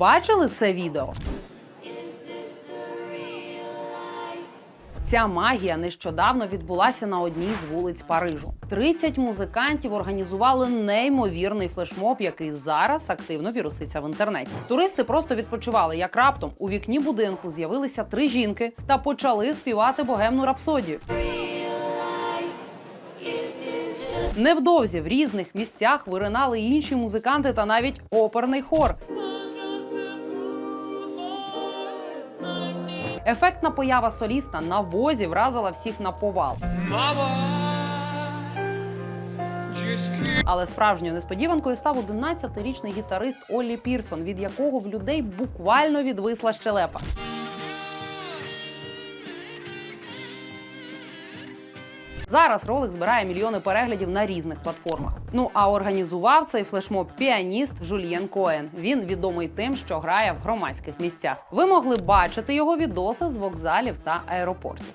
бачили це відео? Ця магія нещодавно відбулася на одній з вулиць Парижу. 30 музикантів організували неймовірний флешмоб, який зараз активно віруситься в інтернеті. Туристи просто відпочивали, як раптом у вікні будинку з'явилися три жінки та почали співати богемну рапсодію. Невдовзі в різних місцях виринали інші музиканти та навіть оперний хор. Ефектна поява соліста на возі вразила всіх на повал. Мама! Але справжньою несподіванкою став 11-річний гітарист Оллі Пірсон, від якого в людей буквально відвисла щелепа. Зараз ролик збирає мільйони переглядів на різних платформах. Ну а організував цей флешмоб піаніст Жульєн Коен. Він відомий тим, що грає в громадських місцях. Ви могли бачити його відоси з вокзалів та аеропортів.